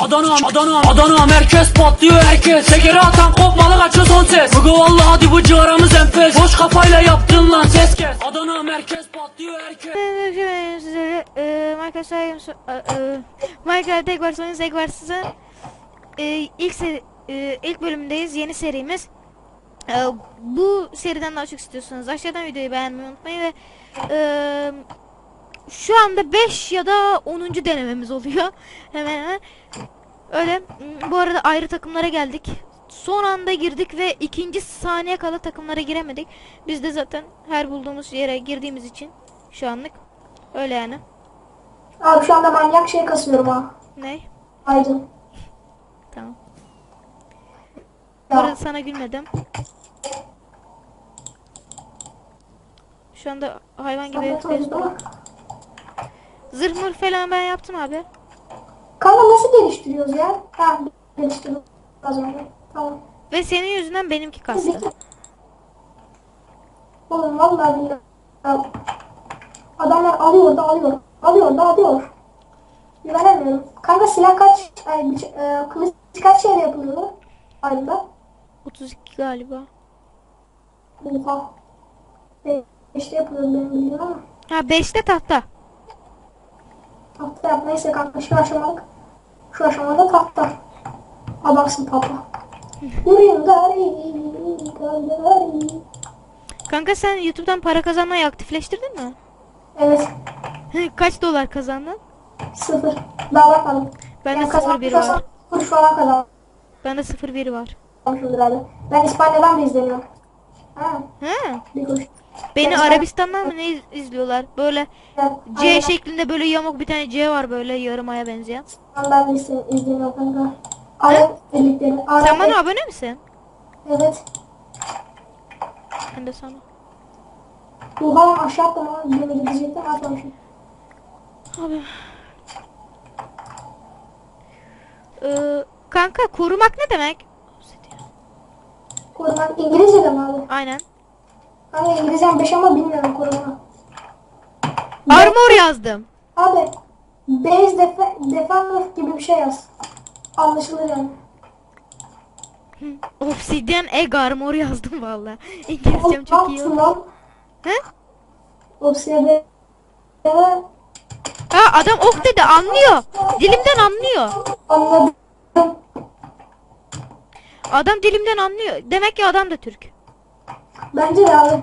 Adana, Adana, Adana merkez patlıyor herkes. Şekeri atan kopmalı kaçıyor son ses. Bugü vallahi hadi bu civarımız enfes. Boş kafayla yaptın lan ses kes. Adana merkez patlıyor herkes. E, Minecraft tek var oyun tek var size e, ilk seri, e, ilk bölümündeyiz yeni serimiz. E, bu seriden daha çok istiyorsanız aşağıdan videoyu beğenmeyi unutmayın ve e, şu anda 5 ya da 10. denememiz oluyor hemen hemen öyle bu arada ayrı takımlara geldik son anda girdik ve ikinci saniye kala takımlara giremedik biz de zaten her bulduğumuz yere girdiğimiz için şu anlık öyle yani Abi şu anda manyak şey kasıyorum ha. ne Aydın. tamam Ya. sana gülmedim şu anda hayvan gibi bak. Zırh falan ben yaptım abi Kanka nasıl geliştiriyoruz ya? Ha önce. Tamam. ve senin yüzünden benimki kastı Oğlum vallahi billahi. Adamlar alıyor da alıyor. Alıyor da alıyor. Güvenemiyorum. Kanka silah kaç, ay, bıç- e, kılıç kaç şeyde yapılıyordu? Ayında. 32 galiba Oha. E, işte yapıyorum benim bildiğim ama. ha 5'te tahta Tahta yap. Neyse kanka şu aşamalık. Şu aşamada tahta. Adamsın papa. Yürüyün gari. Kanka sen YouTube'dan para kazanmayı aktifleştirdin mi Evet. kaç dolar kazandın Sıfır. Daha bakmadım. bende Yani 01 var kazanmışsam Kuruş falan kazanmışımdır bende 01 var herhalde. Ben İspanya'dan da izleniyorum. Ha. ha Bir kuruş. Beni Ben- Arabistan'dan mı ne iz- izliyorlar? Böyle. C şeklinde böyle yamuk bir tane C var böyle yarım aya benzeyen. Ben de izle- izleniyorum kanka. Arap birlikleri. Arap Sen bana abone misin? Evet. Ben de sana. Oha aşağı attım ama gemi gidecektim atmamışım. Abi. Ee, kanka korumak ne demek? Korumak İngilizce de mi abi? Aynen. Kanka İngilizcem 5 ama bilmiyorum koruma. Armor yazdım. Abi base def defender gibi bir şey yaz. Anlaşılır yani. Obsidian egg armor yazdım valla. İngilizcem çok iyi. Lan. He? Obsidian. Ha adam ok dedi anlıyor. Dilimden anlıyor. Anladım. Adam dilimden anlıyor. Demek ki adam da Türk. Bence de abi.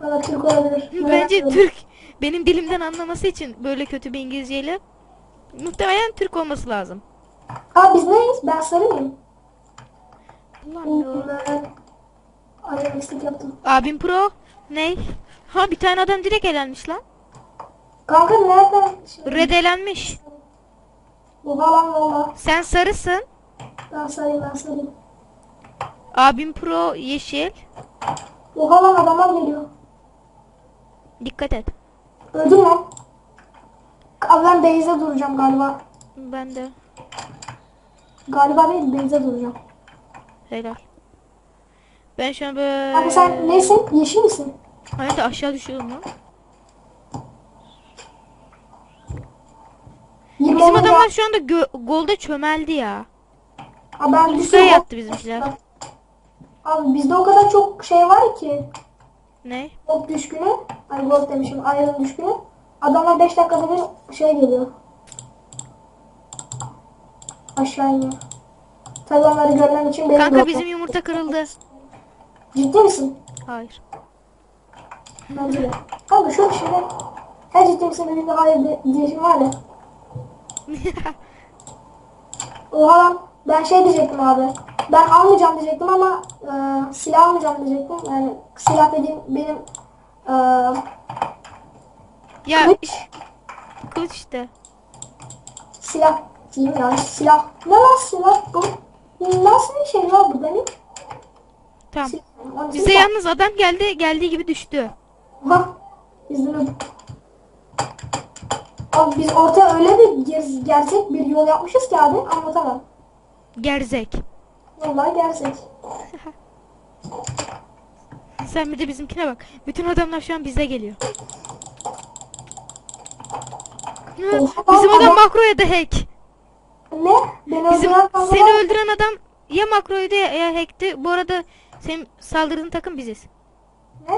Bana Türk olabilir. Bence Merak. Türk. Benim dilimden anlaması için böyle kötü bir İngilizceyle muhtemelen Türk olması lazım. Ha biz neyiz? Ben sarı mıyım? Ulan. Ben yaptım. Abim pro. Ne? Ha bir tane adam direkt elenmiş lan. Kanka nereden? Şimdi, Red elenmiş. bu falan valla. Sen sarısın. Ben sarayım ben sarayım. Abim pro yeşil. Oha lan adamlar geliyor. Dikkat et. Öldüm lan. Abi ben base'de duracağım galiba. Ben de. Galiba değil base'de duracağım. Helal. Ben şu an Abi böyle... sen neysin? Yeşil misin? Hayır da aşağı düşüyorum lan. 20 Bizim adamlar şu anda golda çömeldi ya. Abi ben düşüyorum. yattı bizimkiler. Abi bizde o kadar çok şey var ki. Ne? Gold düşkünü. Ay gold demişim. Iron düşkünü. Adamlar 5 dakikada bir şey geliyor. Aşağı iniyor. Tabii onları görmem için benim Kanka bizim yumurta kırıldı. Ciddi misin? Hayır. Bence de. Kanka şu şimdi her ciddi misin dediğinde hayır de, diyişim var ya. Oha lan ben şey diyecektim abi. Ben almayacağım diyecektim ama e, silah almayacağım diyecektim. Yani silah dediğim benim e, ya Kılıç. kılıç işte. silah diyeyim ya silah. Ne lan silah bu? Nasıl bir şey ya bu benim? Tamam. Silah. Bize silah. yalnız adam geldi geldiği gibi düştü. Bak izledim. Abi biz ortaya öyle bir ger- gerçek bir yol yapmışız ki abi anlatamam. Gerzek. Vallahi gerçek. Sen bir de bizimkine bak. Bütün adamlar şu an bize geliyor. Oha, Bizim adam adam- makroya da hack. Ne? Beni Bizim öldüren kanka seni öldüren adam ya makroydu ya, ya hack'ti. Bu arada senin saldırdığın takım biziz. Ne?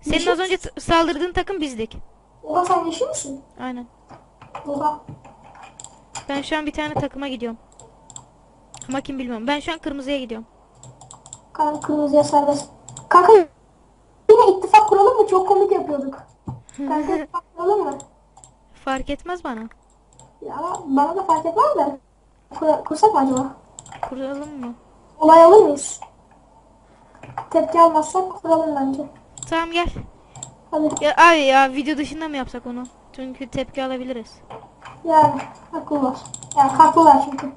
Senin Yeşil az önce saldırdığın takım bizdik. Oha sen yeşil misin? Aynen. Oha. Ben şu an bir tane takıma gidiyorum. Ama kim bilmiyorum. Ben şu an kırmızıya gidiyorum. Kanka kırmızıya serbest. Kanka yine ittifak kuralım mı? Çok komik yapıyorduk. Kanka ittifak kuralım mı? Fark etmez bana. Ya ama bana da fark etmez de. Kur- kursak mı acaba? Kuralım mı? Olay alır mıyız? Tepki almazsak kuralım bence. Tamam gel. Hadi. Ya abi ya video dışında mı yapsak onu? Çünkü tepki alabiliriz. Yani haklı var. Yani haklılar çünkü.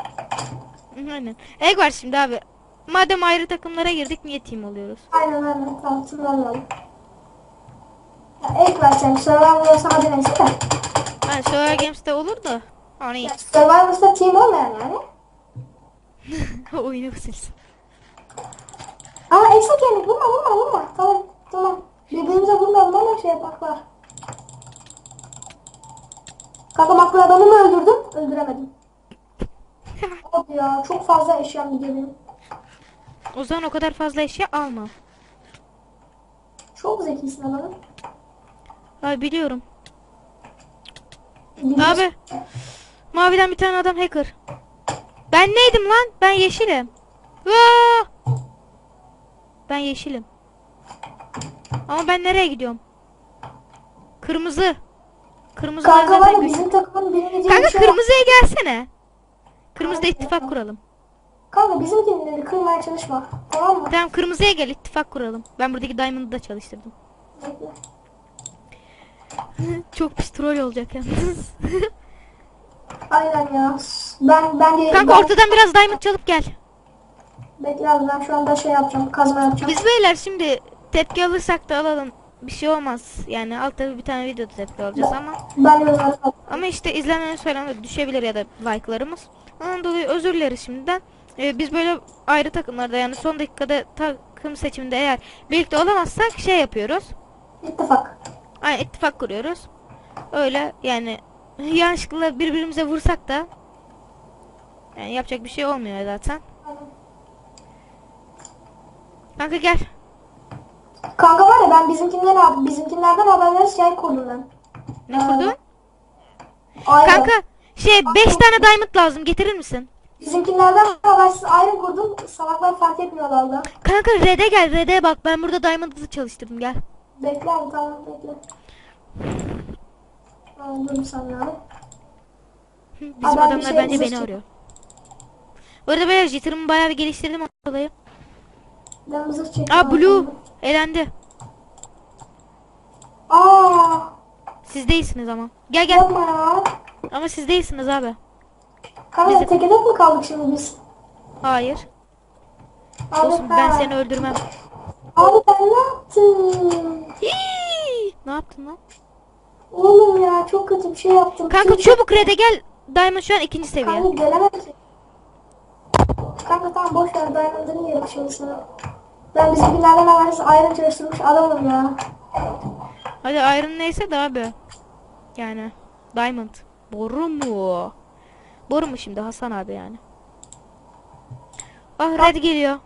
Aynen. Egg var şimdi abi. Madem ayrı takımlara girdik niye team oluyoruz? Aynen aynen. Tamam tırmanalım. Ya ilk vereceğim. Survivor'sa hadi neyse de. Ha Survivor Games'te olur da. Hani Ya, Survivor'sa team olmayan yani. oyunu silsin. Ama eksik yenik vurma vurma vurma. Tamam tamam. Birbirimize vurmayalım ama şey yaparlar. Kanka makro adamı mı öldürdüm? Öldüremedim. Hadi ya çok fazla eşyam gidiyor benim. O zaman o kadar fazla eşya alma. Çok zekisin adamım. Abi biliyorum. Biliyorsun. Abi. Maviden bir tane adam hacker. Ben neydim lan? Ben yeşilim. Vaa! Ben yeşilim. Ama ben nereye gidiyorum? Kırmızı. Kırmızı Kanka var ya bizim takımın Kanka kırmızıya gelsene. Kırmızıda ittifak kuralım. Kanka bizimkileri kırmaya çalışma. Tamam mı? Tamam kırmızıya gel ittifak kuralım. Ben buradaki Diamond'ı da çalıştırdım. Bekle. Çok pis troll olacak yalnız. Aynen ya. Ben ben de Kanka ben, ortadan biraz Diamond çalıp gel. Bekle abi ben şu anda şey yapacağım. Kazma yapacağım. Biz beyler şimdi tepki alırsak da alalım. Bir şey olmaz. Yani altta bir tane videoda tepki alacağız ama Ben yorumları ama işte izlenmemiz falan da düşebilir ya da like'larımız. Ondan dolayı özür dileriz şimdiden. Ee, biz böyle ayrı takımlarda yani son dakikada takım seçiminde eğer birlikte olamazsak şey yapıyoruz. ittifak. Aynen ittifak kuruyoruz. Öyle yani yanlışlıkla birbirimize vursak da yani yapacak bir şey olmuyor zaten. Kanka gel. Kanka var ya ben bizimkinden abi bizimkilerden haberleri şey kurdum ben. Ne kurdun? Ayrı. Kanka şey 5 tane diamond lazım getirir misin? Bizimkilerden habersiz ayrı kurdum. Salaklar fark etmiyorlar da. Kanka red'e gel red'e bak ben burada diamond'ı çalıştırdım gel. Bekle abi tamam bekle. Abi. Hı, Bizim bir adamlar şey bence beni arıyor. Bu arada böyle jitter'ımı bayağı bir geliştirdim dolayı. Ben mızık çektim. Aa blue elendi. Aa, Siz değilsiniz ama. Gel gel. yapma ya. Ama siz değilsiniz abi. Kanka Bizim- tekelek mi kaldık şimdi biz? Hayır. Abi, Olsun ben ha. seni öldürmem. Abi ben ne yaptım? Hii! Ne yaptın lan? Oğlum ya çok kötü bir şey yaptım. Kanka Çünkü- çabuk red'e gel. Diamond şu an ikinci seviye. Kanka gelemedim. Kanka tamam boş ver Diamond'ın yerim şimdi sana. Ben bizimkilerden habersiz ayrı çalıştırmış adamım ya. Hadi iron neyse de abi. Yani diamond. Boru mu? Boru mu şimdi Hasan abi yani? Ah red geliyor.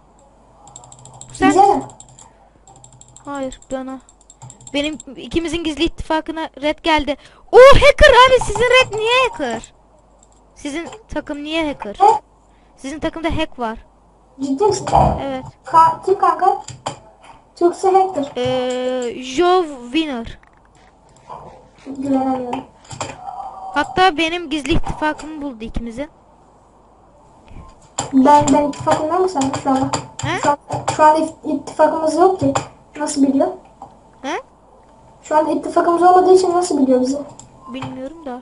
Sen mi? Hayır bana. Benim ikimizin gizli ittifakına red geldi. Oo hacker abi sizin red niye hacker? Sizin takım niye hacker? Sizin takımda hack var. Ciddi misin? Evet. Ka kim kanka? Türkse hack'tir. Ee, Jove Winner. Güvenemiyorum. Hatta benim gizli ittifakımı buldu ikimizin. Ben, ben ittifakımdan mı sandın şu anda? He? Şu, an, şu it- ittifakımız yok ki. Nasıl biliyor? He? Şu anda ittifakımız olmadığı için nasıl biliyor bizi? Bilmiyorum da.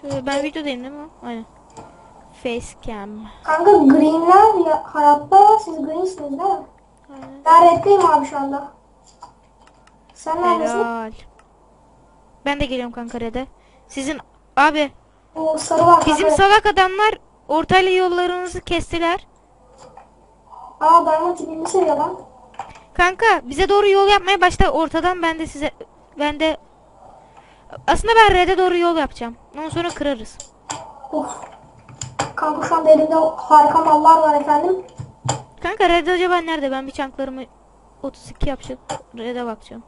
Şöyle ben videodayım değil mi? Aynen. Facecam. Kanka greenler ya, hayatta ya siz greensiniz değil mi? Ben reddeyim abi şu anda. Sen neredesin? Helal. Ben de geliyorum kanka Red'e. Sizin abi O sarı var bizim kanka. salak adamlar ortayla yollarınızı kestiler. Aa Diamond tipini seviyor lan. Kanka bize doğru yol yapmaya başla ortadan ben de size Ben de aslında ben red'e doğru yol yapacağım. Ondan sonra kırarız. Of. Kanka şu anda elimde harika mallar var efendim. Kanka red acaba nerede? Ben bir çanklarımı 32 yapacağım. Red'e bakacağım.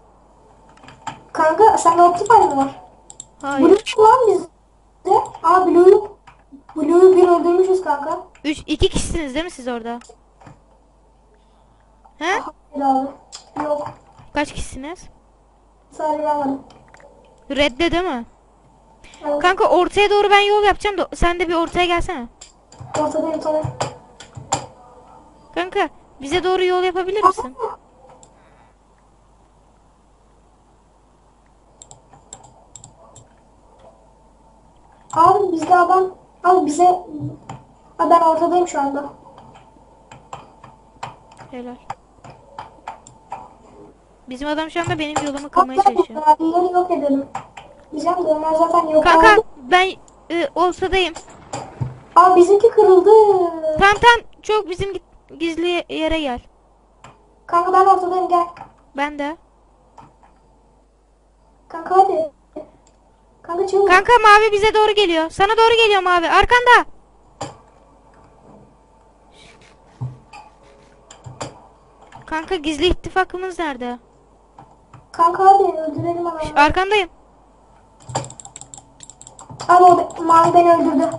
Kanka sende Optifine mi var? Hayır. Blue lan bizde. Aa Blue'yu Blue'yu bir öldürmüşüz kanka. 3 2 kişisiniz değil mi siz orada? He? Hayır abi. Yok. Kaç kişisiniz? Sadece ben varım. Red'de değil mi? Evet. Kanka ortaya doğru ben yol yapacağım da sen de bir ortaya gelsene. Ortadayım tamam. Kanka bize doğru yol yapabilir misin? Abi bizde adam abi bize Abi ben ortadayım şu anda. Helal. Bizim adam şu anda benim yolumu kırmaya Hatta çalışıyor. mavileri yok edelim. Diyeceğim de onlar zaten yok. Kanka oldu. ben e, ortadayım. Aa bizimki kırıldı. Tamam tamam çok bizim gi- gizli yere gel. Kanka ben ortadayım gel. Ben de. Kanka hadi. Kanka çabuk. Kanka mavi bize doğru geliyor. Sana doğru geliyor mavi. Arkanda. Kanka gizli ittifakımız nerede? Kanka hadi öldürelim adamı. Arkandayım. Abi mavi beni öldürdü.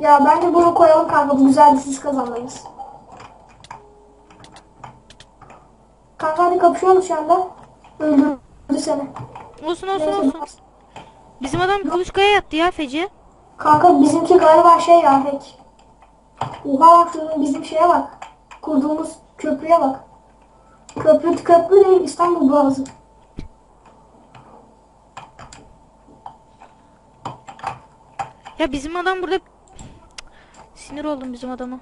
Ya bence bunu koyalım kanka. Bu güzeldi siz kazandınız. Kanka hadi kapışıyoruz şu anda. Öldürdü seni. Olsun olsun olsun. Bizim adam kuluçkaya yattı ya feci. Kanka bizimki galiba şey ya pek. Oha bak şunun bizim şeye bak. Kurduğumuz köprüye bak. Köprü köprü değil İstanbul Boğazı. Ya bizim adam burada sinir oldum bizim adama.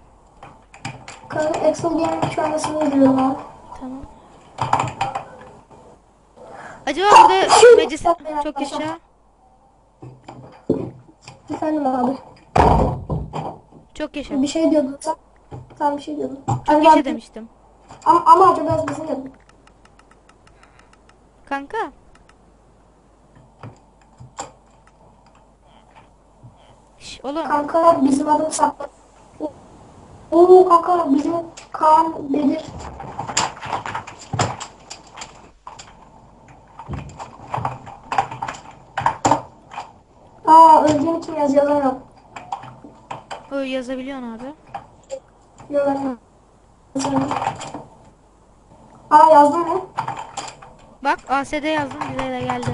Kanka Excel Gaming şu anda seni izliyorum abi. Tamam. Acaba burada Şu- meclis çok yaşa. Efendim abi. Çok yaşa. Bir şey diyordun sen. Sen bir şey diyordun. Çok Acaba- yaşa demiştim. Ama, ama acaba bizim dedim. Kanka. Şş, oğlum. Kanka bizim adım saklı. Oo kanka bizim Kaan Bedir. Aa öldüğüm için yaz yazamıyorum. O yazabiliyorsun abi. Yok ben yazamıyorum. Aa yazdın mı? Bak ASD yazdım bize de geldi.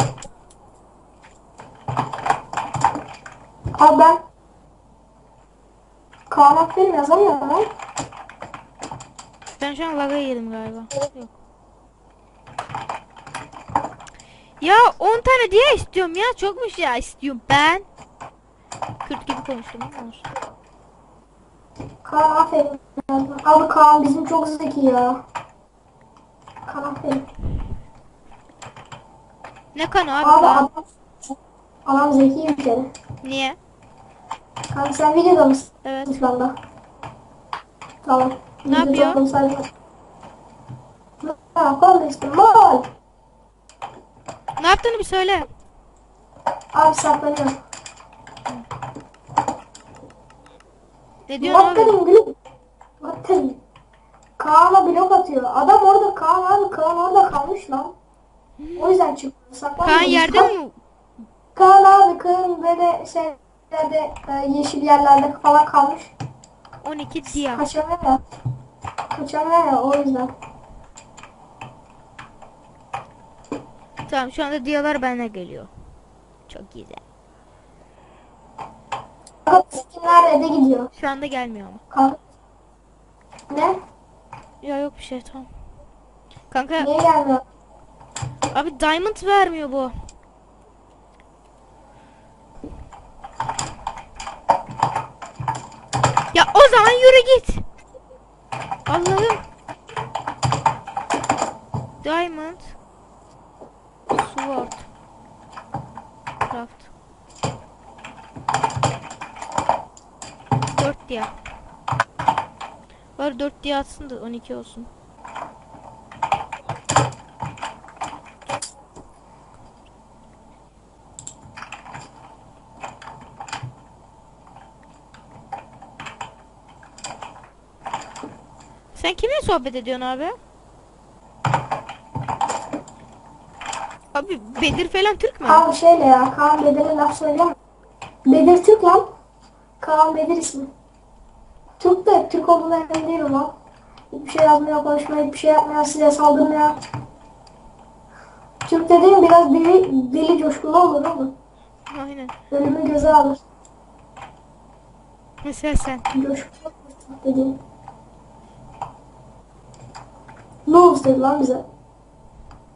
Abi ben Kaan Akberim yazamıyorum lan. Ben şu an laga yedim galiba. Yok. Ya 10 tane diye istiyorum ya. Çokmuş ya istiyorum ben. Kürt gibi konuştum ama. Kaan aferin. Abi Kaan bizim çok zeki ya. Kaan aferin. Ne kanı abi, Abi lan? adam, adam zeki bir kere. Niye? Kanka sen videoda mısın Evet. şu anda? Tamam. Ne Video yapıyor? Ne yapalım işte mal. Ne yaptığını bir söyle. Abi saklanıyor. Ne diyorsun oğlum? Bakın gülüm. Bakın. Kaan'a blok atıyor. Adam orada Kaan abi. Kaan orada kalmış lan. O yüzden çıktı. Saklanıyor. Kaan yerde mi? Kaan abi Kaan böyle şeylerde e, yeşil yerlerde falan kalmış. 12 diye. Kaçamıyor ya. Kaçamıyor ya o yüzden. Tamam şu anda diyalar bana geliyor. Çok güzel. Skinler red'e gidiyor. Şu anda gelmiyor ama. Kanka. Ne? Ya yok bir şey tamam. Kanka Niye gelmiyor? abi diamond vermiyor bu. O zaman yürü git. Allah'ım. Diamond. Sword. Craft. 4 diye. Var 4 diye atsın da 12 olsun. Sen kimle sohbet ediyorsun abi? Abi Bedir falan Türk mü? Kaan şeyle ya. Kaan Bedir'e laf söyleyemem. Bedir Türk lan. Kaan Bedir ismi. Türk de Türk olduğuna emin değilim lan. Hiçbir şey yazmıyor, konuşmuyor, hiçbir şey yapmıyor, size saldırmıyor. Türk dediğim biraz dili, dili coşkulu olur oğlum. Aynen. Ölümü göze alır. Mesela sen. Coşkulu dediğim. Ne oldu dedi lan bize?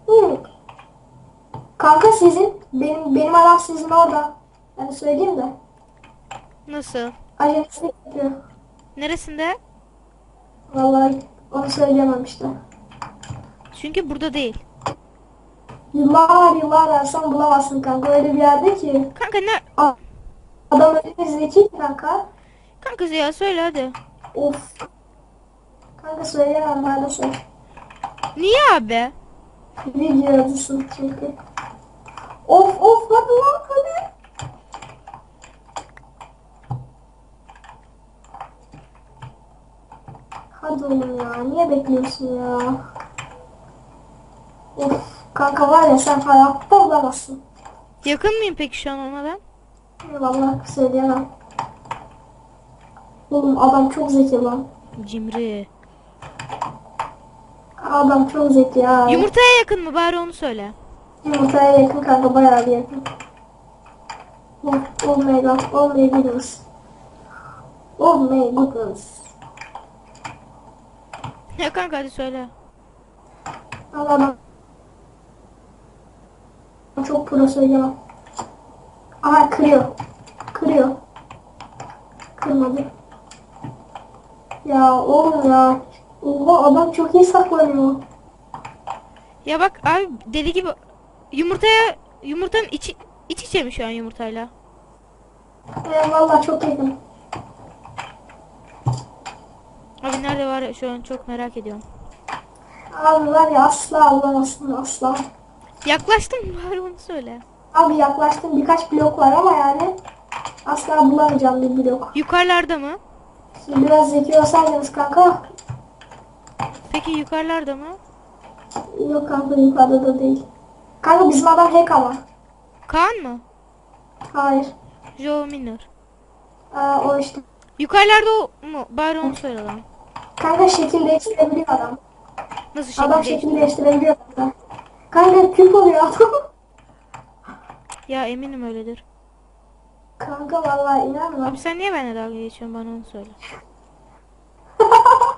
Hı. Kanka sizin, benim benim adam sizin orada. Yani söyleyeyim de. Nasıl? Ajansı yapıyor. Neresinde? Vallahi onu söyleyemem işte. Çünkü burada değil. Yıllar yıllar ararsan bulamazsın kanka. Öyle bir yerde ki. Kanka ne? Adam öyle zeki ki kanka. Kanka ya söyle hadi. Of. Kanka söyleyemem maalesef. Niye abi? Video yazısın çünkü. Of of hadi lan hadi. Hadi oğlum ya. Niye bekliyorsun ya? Of. Kanka var ya sen hayatta bulamazsın. Yakın mıyım peki şu an ona ben? Vallahi söyleyemem. Oğlum adam çok zeki lan. Cimri. Adam çok zeki ya. Yumurtaya yakın mı bari onu söyle. Yumurtaya yakın kanka bayağı bir yakın. Oh, oh my god, oh my goodness. Oh my goodness. Ya kanka hadi söyle. Adam. Çok pro söyleyemem. Aha kırıyor. Kırıyor. Kırmadı. Ya oğlum ya. Oha adam çok iyi saklanıyor. Ya bak abi deli gibi yumurtaya yumurtanın içi iç içe mi şu an yumurtayla? Ee, vallahi çok yakın. Abi nerede var ya şu an çok merak ediyorum. Abi var ya asla bulamazsın asla. Yaklaştın mı bari onu söyle. Abi yaklaştım birkaç blok var ama yani asla bulamayacağım bir blok. Yukarılarda mı? Biraz zeki olsaydınız kanka. Peki yukarılarda mı? Yok kanka yukarıda da değil. Kanka bizim adam hack ama. Kaan mı? Hayır. Joe Minor. Aa, o işte. Yukarılarda o mu? Bari onu söyle lan. Kanka şekil değiştirebiliyor adam. Nasıl şekil Adam şekil değiştirebiliyor kanka. Kanka küp oluyor adam. Ya eminim öyledir. kanka vallahi inanma. Abi sen niye benimle dalga geçiyorsun bana onu söyle.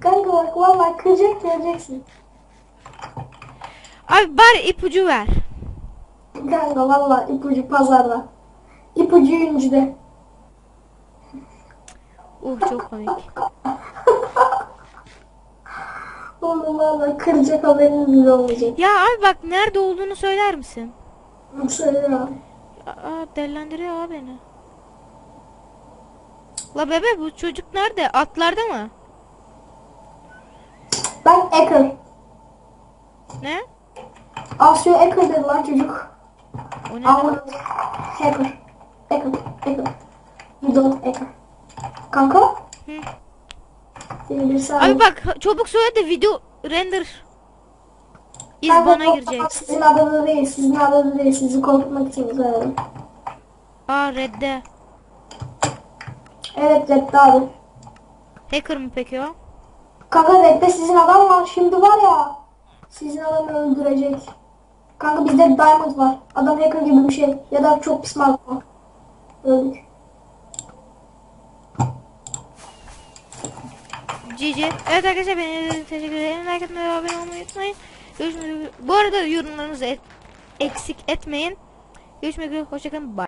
Kanka bak vallahi kıracak göreceksin. Abi bari ipucu ver. Kanka vallahi ipucu pazarda. İpucu yüncüde. Uh çok komik. Oğlum vallahi kıracak haberiniz bile olmayacak. Ya abi bak nerede olduğunu söyler misin? Söylüyorum. Aa dellendiriyor abi beni. La bebe bu çocuk nerede? Atlarda mı? Ben Ecker. Ne? Asya Ecker dedi lan çocuk. O ne? Ama demek? Hacker. Hacker. Hacker. You don't hacker. Kanka? Hı. Seni bir saniye. Abi bak çabuk söyle de video render iz Kanka, bana o- girecek. Sizin adada değil, sizin adada değil. Sizi korkutmak için söyledim. Aa redde. Evet Red'de abi. Hacker mı peki o? Kanka Red'de sizin adam var. Şimdi var ya. Sizin adamı öldürecek. Kanka bizde Diamond var. Adam hacker gibi bir şey. Ya da çok pis mal var. Öldük. GG. Evet arkadaşlar beni izlediğiniz teşekkür ederim. Like atmayı ve abone olmayı unutmayın. Görüşmek üzere. Bu arada yorumlarınızı et- eksik etmeyin. Görüşmek üzere. Hoşçakalın. Bye.